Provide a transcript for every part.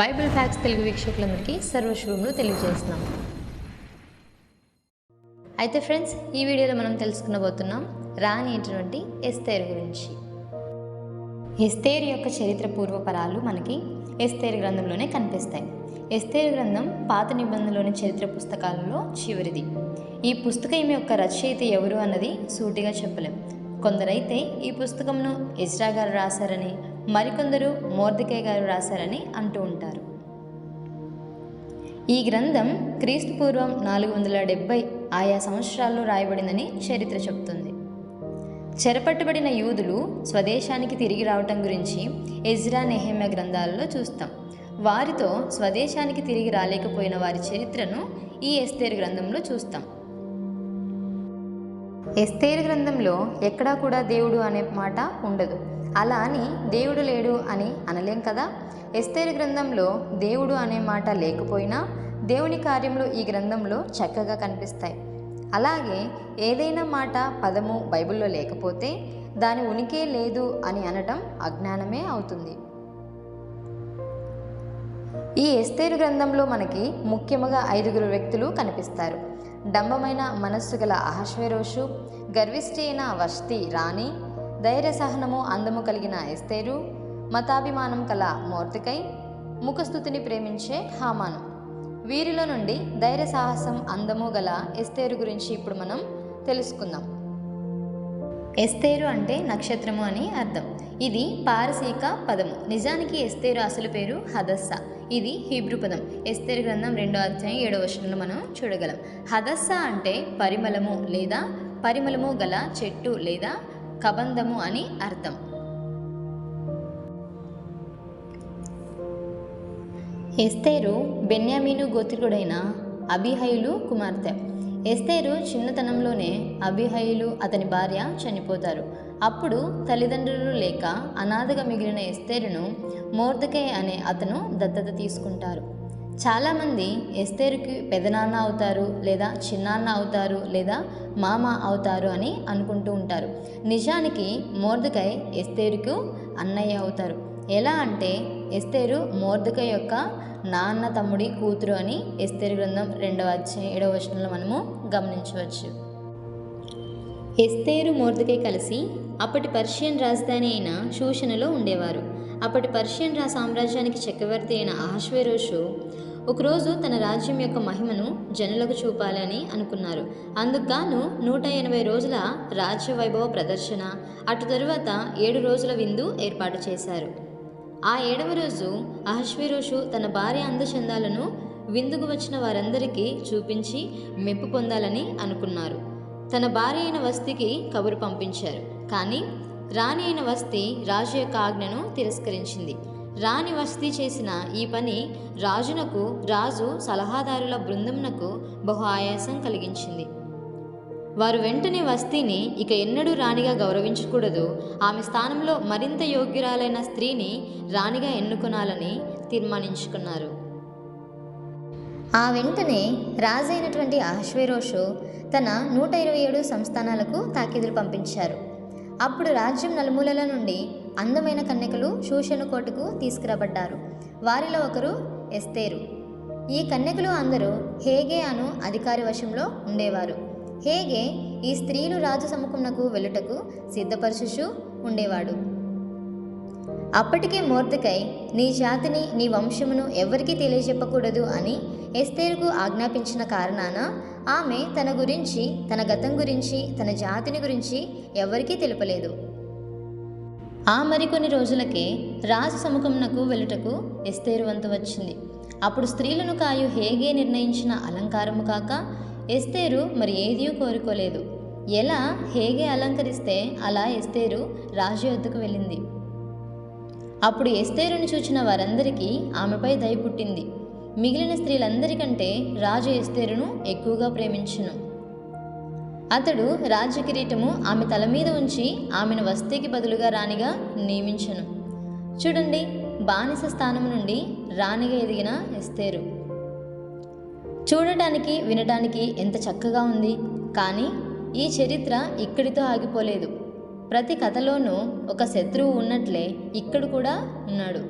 Bible fax Telugu వీక్షకులందరికీ సర్వశుభములు తెలియజేస్తున్నాం. అయితే ఫ్రెండ్స్ ఈ వీడియోలో మనం తెలుసుకునబోతున్నాం రాణి అయినటువంటి ఎస్తేర్ గురించి. ఎస్తేర్ యొక్క చరిత్ర పూర్వపరాలు మనకి ఎస్తేర్ గ్రంథంలోనే కనిపిస్తాయి. ఎస్తేర్ గ్రంథం పాత నిబంధనలోని చరిత్ర పుస్తకాలలో చివరిది. ఈ పుస్తకం యొక్క రచయిత ఎవరు అన్నది సూటిగా చెప్పలేం. కొందరైతే ఈ పుస్తకంను ఇజ్రా గారు రాశారని మరికొందరు మోర్దికే గారు రాశారని అంటూ ఉంటారు. ఈ గ్రంథం క్రీస్తుపూర్వం నాలుగు వందల డెబ్బై ఆయా సంవత్సరాల్లో రాయబడిందని చరిత్ర చెబుతుంది. చెరపట్టబడిన యూదులు స్వదేశానికి తిరిగి రావటం గురించి ఎజ్రా నెహమ్య గ్రంథాలలో చూస్తాం. వారితో స్వదేశానికి తిరిగి రాలేకపోయిన వారి చరిత్రను ఈ ఎస్తేరు గ్రంథంలో చూస్తాం. ఎస్తేరు గ్రంథంలో ఎక్కడా కూడా దేవుడు అనే మాట ఉండదు. అలా అని దేవుడు లేడు అని అనలేం కదా? ఎస్తేరు గ్రంథంలో దేవుడు అనే మాట లేకపోయినా దేవుని కార్యములు ఈ గ్రంథంలో చక్కగా కనిపిస్తాయి. అలాగే ఏదైనా మాట పదము బైబిల్లో లేకపోతే దాని ఉనికే లేదు అని అనటం అజ్ఞానమే అవుతుంది. ఈ ఎస్తేరు గ్రంథంలో మనకి ముఖ్యముగా ఐదుగురు వ్యక్తులు కనిపిస్తారు. డంబమైన మనస్సు గల అహశ్వేరోషు గర్విష్ఠైన అయిన రాణి ధైర్య సహనము అందము కలిగిన ఎస్తేరు మతాభిమానం కల మోర్తికై ముఖస్థుతిని ప్రేమించే హామాను. వీరిలో నుండి ధైర్య సాహసం అందము గల ఎస్తేరు గురించి ఇప్పుడు మనం తెలుసుకుందాం. ఎస్తేరు అంటే నక్షత్రము అని అర్థం. ఇది పారసీక పదము. నిజానికి ఎస్తేరు అసలు పేరు హదస్స. ఇది హీబ్రూ పదం. ఎస్తేరు గ్రంథం రెండో అధ్యాయం ఏడో వచనంలో మనం చూడగలం. హదస్స అంటే పరిమళము లేదా పరిమళము గల చెట్టు లేదా కబంధము అని అర్థం. ఎస్తేరు బెన్యామీను గోత్రికుడైన అభిహయులు కుమార్తె. ఎస్తేరు చిన్నతనంలోనే అభిహయులు అతని భార్య చనిపోతారు. అప్పుడు తల్లిదండ్రులు లేక అనాథగా మిగిలిన ఎస్తేరును మోర్దకే అనే అతను దత్తత తీసుకుంటారు. చాలామంది ఎస్తేరుకి పెదనాన్న అవుతారు లేదా చిన్నాన్న అవుతారు లేదా మామ అవుతారు అని అనుకుంటూ ఉంటారు. నిజానికి మోర్దకై ఎస్తేరుకు అన్నయ్య అవుతారు. ఎలా అంటే ఎస్తేరు మోర్దక యొక్క నాన్న తమ్ముడి కూతురు అని ఎస్తేరు గ్రంథం రెండవ అధ్యాయం ఏడవ వచనంలో మనము గమనించవచ్చు. ఎస్తేరు మోర్దకై కలిసి అప్పటి పర్షియన్ రాజధాని అయిన శూషణలో ఉండేవారు. అప్పటి పర్షియన్ రా సామ్రాజ్యానికి చక్రవర్తి అయిన ఆశ్వేరోషు ఒకరోజు తన రాజ్యం యొక్క మహిమను జనులకు చూపాలని అనుకున్నారు. అందుకుగాను నూట ఎనభై రోజుల రాజ్య వైభవ ప్రదర్శన అటు తరువాత ఏడు రోజుల విందు ఏర్పాటు చేశారు. ఆ ఏడవ రోజు అహశ్వేరోషు తన భార్య అందచందాలను విందుకు వచ్చిన వారందరికీ చూపించి మెప్పు పొందాలని అనుకున్నారు. తన భార్య అయిన వస్తికి కబురు పంపించారు. కానీ రాణి అయిన వస్తి రాజు యొక్క ఆజ్ఞను తిరస్కరించింది. రాణి వస్తి చేసిన ఈ పని రాజునకు రాజు సలహాదారుల బృందంనకు బహు ఆయాసం కలిగించింది. వారు వెంటనే వస్తీని ఇక ఎన్నడూ రాణిగా గౌరవించకూడదు. ఆమె స్థానంలో మరింత యోగ్యురాలైన స్త్రీని రాణిగా ఎన్నుకొనాలని తీర్మానించుకున్నారు. ఆ వెంటనే రాజైనటువంటి అహశ్వేరోషు తన నూట ఇరవై ఏడు సంస్థానాలకు తాకీదులు పంపించారు. అప్పుడు రాజ్యం నలుమూలల నుండి అందమైన కన్యకలు శూషణ కోటకు తీసుకురాబడ్డారు. వారిలో ఒకరు ఎస్తేరు. ఈ కన్యకలు అందరూ హేగే అను అధికారి వశంలో ఉండేవారు. హేగే ఈ స్త్రీలు రాజు సముఖమునకు వెళ్ళుటకు సిద్ధపరచుచు ఉండేవాడు. అప్పటికే మోర్తకై నీ జాతిని నీ వంశమును ఎవరికీ తెలియజెప్పకూడదు అని ఎస్తేరుకు ఆజ్ఞాపించిన కారణాన ఆమె తన గురించి తన గతం గురించి తన జాతిని గురించి ఎవరికీ తెలుపలేదు. ఆ మరికొన్ని రోజులకే రాజు సముఖంనకు వెలుటకు ఎస్తేరు వంతు వచ్చింది. అప్పుడు స్త్రీలను కాయు హేగే నిర్ణయించిన అలంకారము కాక ఎస్తేరు మరి ఏదీ కోరుకోలేదు. ఎలా హేగే అలంకరిస్తే అలా ఎస్తేరు రాజు వద్దకు వెళ్ళింది. అప్పుడు ఎస్తేరుని చూచిన వారందరికీ ఆమెపై దయ పుట్టింది. మిగిలిన స్త్రీలందరికంటే రాజు ఎస్తేరును ఎక్కువగా ప్రేమించును. అతడు రాజ్య కిరీటము ఆమె తల మీద ఉంచి ఆమెను వస్తీకి బదులుగా రాణిగా నియమించను. చూడండి బానిస స్థానం నుండి రాణిగా ఎదిగిన ఎస్తేరు. చూడటానికి వినటానికి ఎంత చక్కగా ఉంది. కానీ ఈ చరిత్ర ఇక్కడితో ఆగిపోలేదు. ప్రతి కథలోనూ ఒక శత్రువు ఉన్నట్లే ఇక్కడ కూడా ఉన్నాడు.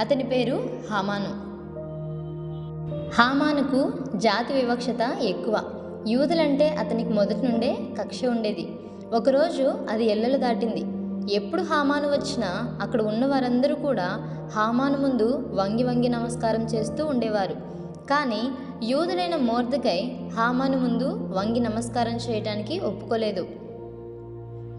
అతని పేరు హామాను. హామానుకు జాతి వివక్షత ఎక్కువ. యూదులంటే అతనికి మొదటి నుండే కక్ష ఉండేది. ఒకరోజు అది ఎల్లలు దాటింది. ఎప్పుడు హామాను వచ్చినా అక్కడ ఉన్న వారందరూ కూడా హామాను ముందు వంగి వంగి నమస్కారం చేస్తూ ఉండేవారు. కానీ యూదులైన మోర్దకై హామాను ముందు వంగి నమస్కారం చేయటానికి ఒప్పుకోలేదు.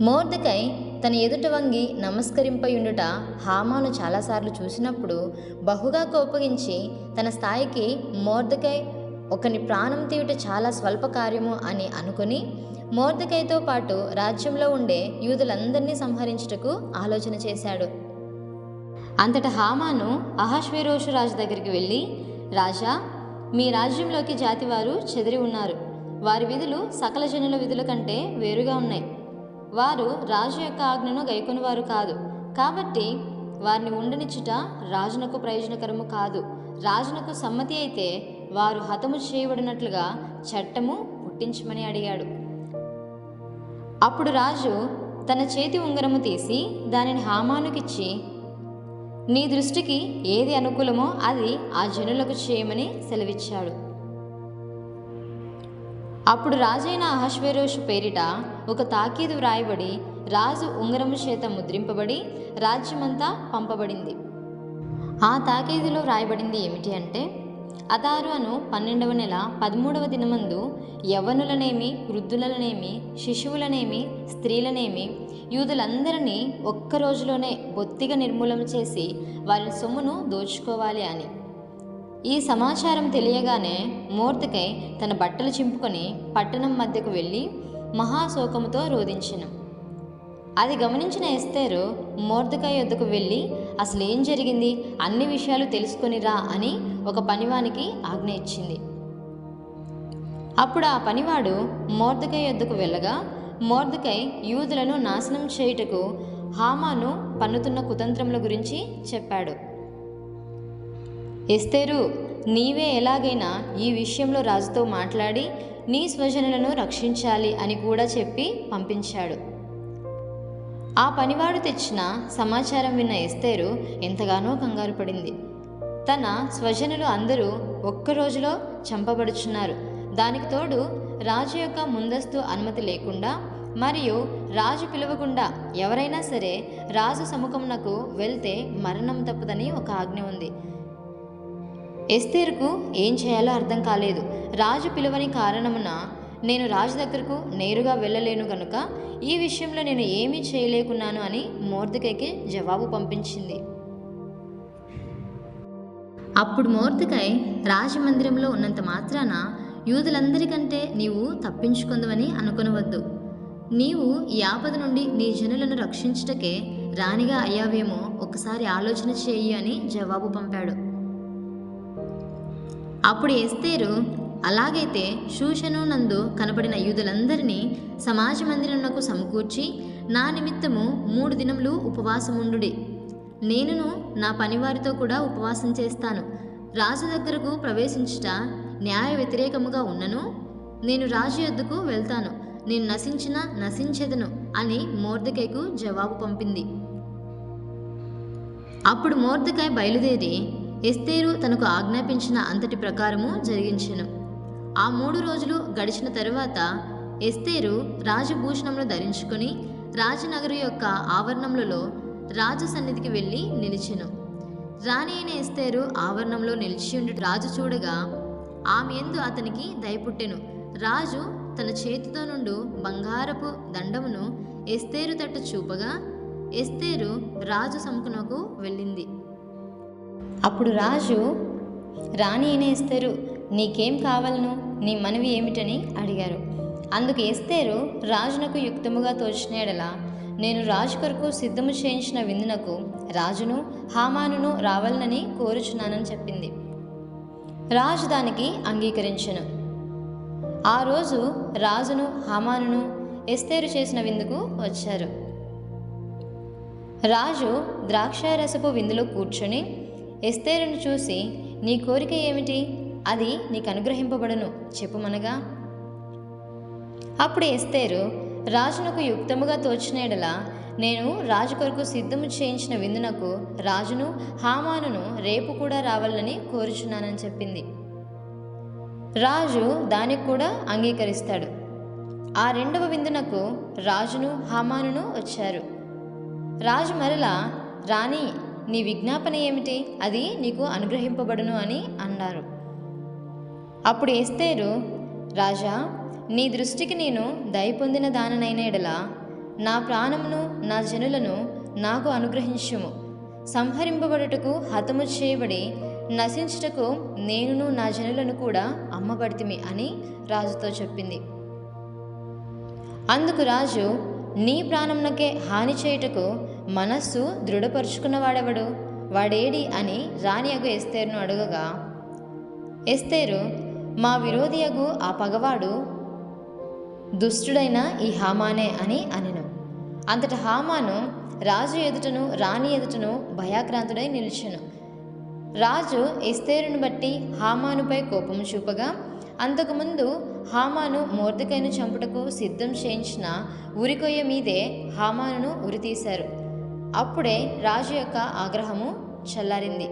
మోర్దకై తన ఎదుట వంగి నమస్కరింపయుండుట హామాను చాలాసార్లు చూసినప్పుడు బహుగా కోపగించి తన స్థాయికి మోర్దకై ఒకని ప్రాణం తీయుట చాలా స్వల్ప కార్యము అని అనుకుని మోర్దకైతో పాటు రాజ్యంలో ఉండే యూదులందరినీ సంహరించుటకు ఆలోచన చేశాడు. అంతట హామాను అహాశ్వేరోషు రాజు దగ్గరికి వెళ్ళి రాజా మీ రాజ్యంలోకి జాతివారు చెదిరి ఉన్నారు. వారి విధులు సకల జనుల విధుల కంటే వేరుగా ఉన్నాయి. వారు రాజు యొక్క ఆజ్ఞను గైకొనివారు కాదు. కాబట్టి వారిని ఉండనిచ్చుట రాజునకు ప్రయోజనకరము కాదు. రాజునకు సమ్మతి అయితే వారు హతము చేయబడినట్లుగా చట్టము పుట్టించమని అడిగాడు. అప్పుడు రాజు తన చేతి ఉంగరము తీసి దానిని హామానుకిచ్చి నీ దృష్టికి ఏది అనుకూలమో అది ఆ జనులకు చేయమని సెలవిచ్చాడు. అప్పుడు రాజైన అహశ్వేరోషు పేరిట ఒక తాకీదు వ్రాయబడి రాజు ఉంగరము చేత ముద్రింపబడి రాజ్యమంతా పంపబడింది. ఆ తాకీదులో వ్రాయబడింది ఏమిటి అంటే అదారు అను పన్నెండవ నెల పదమూడవ దినమందు యవ్వనులనేమి వృద్ధులనేమి శిశువులనేమి స్త్రీలనేమి యూదులందరినీ ఒక్క రోజులోనే బొత్తిగా నిర్మూలన చేసి వారి సొమ్మును దోచుకోవాలి అని. ఈ సమాచారం తెలియగానే మూర్తికై తన బట్టలు చింపుకొని పట్టణం మధ్యకు వెళ్ళి మహాశోకముతో రోధించను. అది గమనించిన ఎస్తేరు మోర్దకాయ యొద్దకు వెళ్ళి అసలు ఏం జరిగింది? అన్ని విషయాలు తెలుసుకొనిరా అని ఒక పనివానికి ఆజ్ఞ ఇచ్చింది. అప్పుడు ఆ పనివాడు మోర్దకై యొద్దకు వెళ్ళగా మోర్దకై యూదులను నాశనం చేయుటకు హామాను పన్నుతున్న కుతంత్రముల గురించి చెప్పాడు. ఎస్తేరు నీవే ఎలాగైనా ఈ విషయంలో రాజుతో మాట్లాడి నీ స్వజనులను రక్షించాలి అని కూడా చెప్పి పంపించాడు. ఆ పనివాడు తెచ్చిన సమాచారం విన్న ఎస్తేరు ఎంతగానో కంగారు పడింది. తన స్వజనులు అందరూ ఒక్క రోజులో చంపబడుచున్నారు. దానికి తోడు రాజు యొక్క ముందస్తు అనుమతి లేకుండా మరియు రాజు పిలవకుండా ఎవరైనా సరే రాజు సముఖమునకు వెళ్తే మరణం తప్పదని ఒక ఆజ్ఞ ఉంది. ఎస్తేరుకు ఏం చేయాలో అర్థం కాలేదు. రాజు పిలువని కారణమున నేను రాజు దగ్గరకు నేరుగా వెళ్ళలేను కనుక ఈ విషయంలో నేను ఏమీ చేయలేకున్నాను అని మోర్దకైకి జవాబు పంపించింది. అప్పుడు మోర్దకై రాజమందిరంలో ఉన్నంత మాత్రాన యూదులందరికంటే నీవు తప్పించుకుందవని అనుకునవద్దు. నీవు ఈ ఆపద నుండి నీ జనులను రక్షించుటకే రాణిగా అయ్యావేమో ఒకసారి ఆలోచన చేయి అని జవాబు పంపాడు. అప్పుడు ఎస్తేరు అలాగైతే శూషను నందు కనబడిన యూదులందరినీ సమాజ మందిరమునకు సమకూర్చి నా నిమిత్తము మూడు దినములు ఉపవాసముండుడి. నేనును నా పనివారితో కూడా ఉపవాసం చేస్తాను. రాజు దగ్గరకు ప్రవేశించుట న్యాయ వ్యతిరేకముగా ఉన్నను. నేను రాజు యొద్దకు వెళ్తాను. నేను నశించిన నశించెదను అని మోర్దకైకు జవాబు పంపింది. అప్పుడు మోర్దకాయ్ బయలుదేరి ఎస్తేరు తనకు ఆజ్ఞాపించిన అంతటి ప్రకారము జరిగించెను. ఆ మూడు రోజులు గడిచిన తరువాత ఎస్తేరు రాజభూషణములు ధరించుకొని రాజనగరు యొక్క ఆవరణములలో రాజు సన్నిధికి వెళ్ళి నిలిచెను. రాణి అయిన ఎస్తేరు ఆవరణంలో నిలిచి ఉండి రాజు చూడగా ఆమె ఎందు అతనికి దయపుట్టెను. రాజు తన చేతితో నుండు బంగారపు దండమును ఎస్తేరు తట్టు చూపగా ఎస్తేరు రాజు సముఖనకు వెళ్ళింది. అప్పుడు రాజు రాణి అయిన ఎస్తేరు నీకేం కావాలను? నీ మనవి ఏమిటని అడిగారు. అందుకు ఎస్తేరు రాజునకు యుక్తముగా తోచినేడలా నేను రాజు కొరకు సిద్ధము చేయించిన విందునకు రాజును హామానును రావాలనని కోరుచున్నానని చెప్పింది. రాజు దానికి అంగీకరించను. ఆ రోజు రాజును హామానును ఎస్తేరు చేసిన విందుకు వచ్చారు. రాజు ద్రాక్షారసపు విందులో కూర్చొని ఎస్తేరును చూసి నీ కోరిక ఏమిటి? అది నీకు అనుగ్రహింపబడును చెప్పుమనగా అప్పుడు ఎస్తేరు రాజునకు యుక్తముగా తోచిన నేను రాజు కొరకు సిద్ధము చేయించిన విందునకు రాజును హామానును రేపు కూడా రావాలని కోరుచున్నానని చెప్పింది. రాజు దానికి కూడా అంగీకరిస్తాడు. ఆ రెండవ విందునకు రాజును హామానును వచ్చారు. రాజు మరలా రాణి నీ విజ్ఞాపన ఏమిటి? అది నీకు అనుగ్రహింపబడును అని అన్నారు. అప్పుడు ఎస్తేరు రాజా నీ దృష్టికి నేను దయ పొందిన దాననైన ఎడల నా ప్రాణమును నా జనులను నాకు అనుగ్రహించుము. సంహరింపబడుటకు హతము చేయబడి నశించుటకు నేనును నా జనులను కూడా అమ్మబడితిమి అని రాజుతో చెప్పింది. అందుకు రాజు నీ ప్రాణమునకే హాని చేయుటకు మనస్సు దృఢపరుచుకున్నవాడెవడు వాడేడి అని రాణియగు ఎస్తేరును అడుగగా ఎస్తేరు మా విరోధియగు ఆ పగవాడు దుష్టుడైన ఈ హామానే అని అనెను. అంతట హామాను రాజు ఎదుటను రాణి ఎదుటను భయాక్రాంతుడై నిలిచెను. రాజు ఎస్తేరును బట్టి హామానుపై కోపం చూపగా అంతకుముందు హామాను మోర్దకైను చంపుటకు సిద్ధం చేయించిన ఉరికొయ్య మీదే హామానును ఉరితీశారు. అప్పుడే రాజు యొక్క ఆగ్రహము చల్లారింది.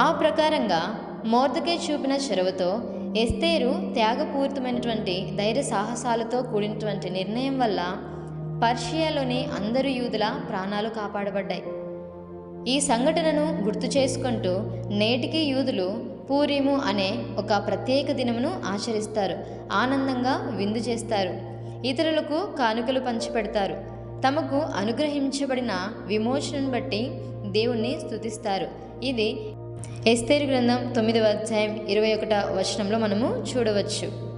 ఆ ప్రకారంగా మోర్దకై చూపిన చెరవతో ఎస్తేరు త్యాగపూరితమైనటువంటి ధైర్య సాహసాలతో కూడినటువంటి నిర్ణయం వల్ల పర్షియాలోని అందరు యూదుల ప్రాణాలు కాపాడబడ్డాయి. ఈ సంఘటనను గుర్తు చేసుకుంటూ నేటికి యూదులు పూరిము అనే ఒక ప్రత్యేక దినమును ఆచరిస్తారు ఆనందంగా విందు చేస్తారు ఇతరులకు కానుకలు పంచిపెడతారు తమకు అనుగ్రహించబడిన విమోచనను బట్టి దేవుణ్ణి స్థుతిస్తారు ఇది ఎస్తేరు గ్రంథం తొమ్మిదవ అధ్యాయం ఇరవై ఒకట వచనంలో మనము చూడవచ్చు.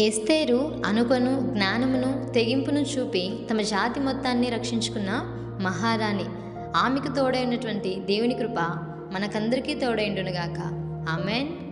ఎస్తేరు అనుకను జ్ఞానమును తెగింపును చూపి తమ జాతి మొత్తాన్ని రక్షించుకున్న మహారాణి. ఆమెకు తోడైనటువంటి దేవుని కృప మనకందరికీ తోడైండునుగాక ఆమెన్.